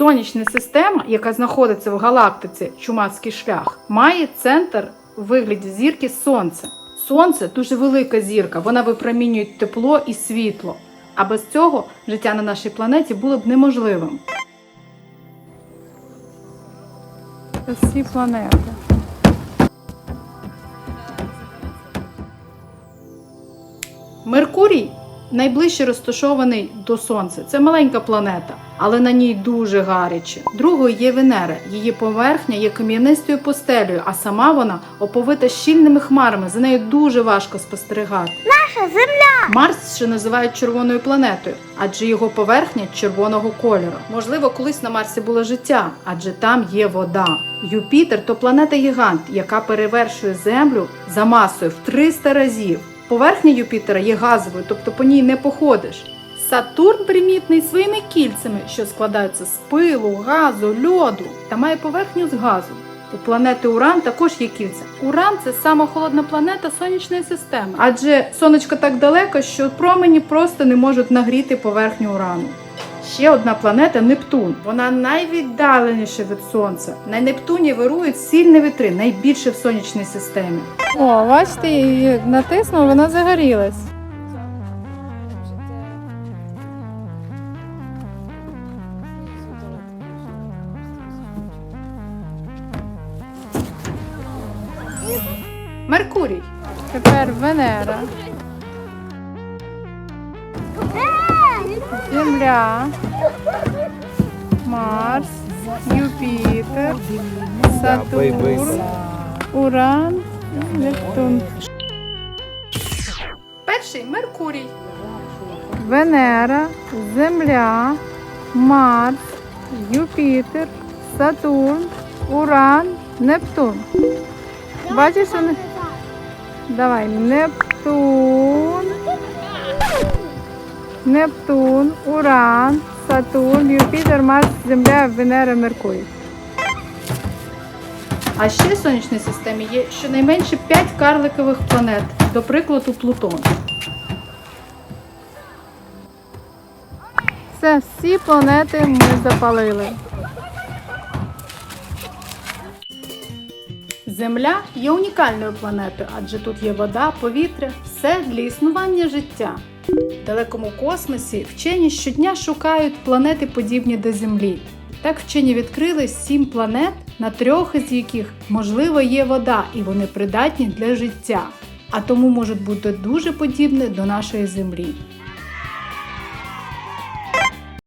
Сонячна система, яка знаходиться в галактиці Чумацький шлях, має центр у вигляді зірки Сонце. Сонце дуже велика зірка, вона випромінює тепло і світло. А без цього життя на нашій планеті було б неможливим. Всі планети. Меркурій найближче розташований до Сонця. Це маленька планета, але на ній дуже гаряче. Другою є Венера. Її поверхня є кам'янистою постелею, а сама вона оповита щільними хмарами. За нею дуже важко спостерігати. Наша земля. Марс ще називають червоною планетою, адже його поверхня червоного кольору. Можливо, колись на Марсі було життя, адже там є вода. Юпітер то планета гігант, яка перевершує Землю за масою в 300 разів. Поверхня Юпітера є газовою, тобто по ній не походиш. Сатурн примітний своїми кільцями, що складаються з пилу, газу, льоду та має поверхню з газу. У планети Уран також є кільця. Уран це сама холодна планета сонячної системи, адже сонечко так далеко, що промені просто не можуть нагріти поверхню Урану. Ще одна планета Нептун. Вона найвіддаленіша від Сонця. На Нептуні вирують сильні вітри, найбільше в сонячній системі. О, бачите, її натиснув, вона загорілась. Меркурій. Тепер Венера. Земля. Марс. Юпітер. Сатурн. Уран. Нептун. Перший Меркурій. Венера, Земля, Марс, Юпітер, Сатурн, Уран, Нептун. Бачиш, вони? Давай, Нептун. Нептун, Уран, Сатурн, Юпітер, Марс, Земля, Венера, Меркурій. А ще в сонячній системі є щонайменше 5 карликових планет, до прикладу Плутон. Це всі планети ми запалили. Земля є унікальною планетою, адже тут є вода, повітря, все для існування життя. В далекому космосі вчені щодня шукають планети, подібні до Землі. Так вчені відкрили сім планет, на трьох із яких можливо є вода, і вони придатні для життя, а тому можуть бути дуже подібні до нашої Землі.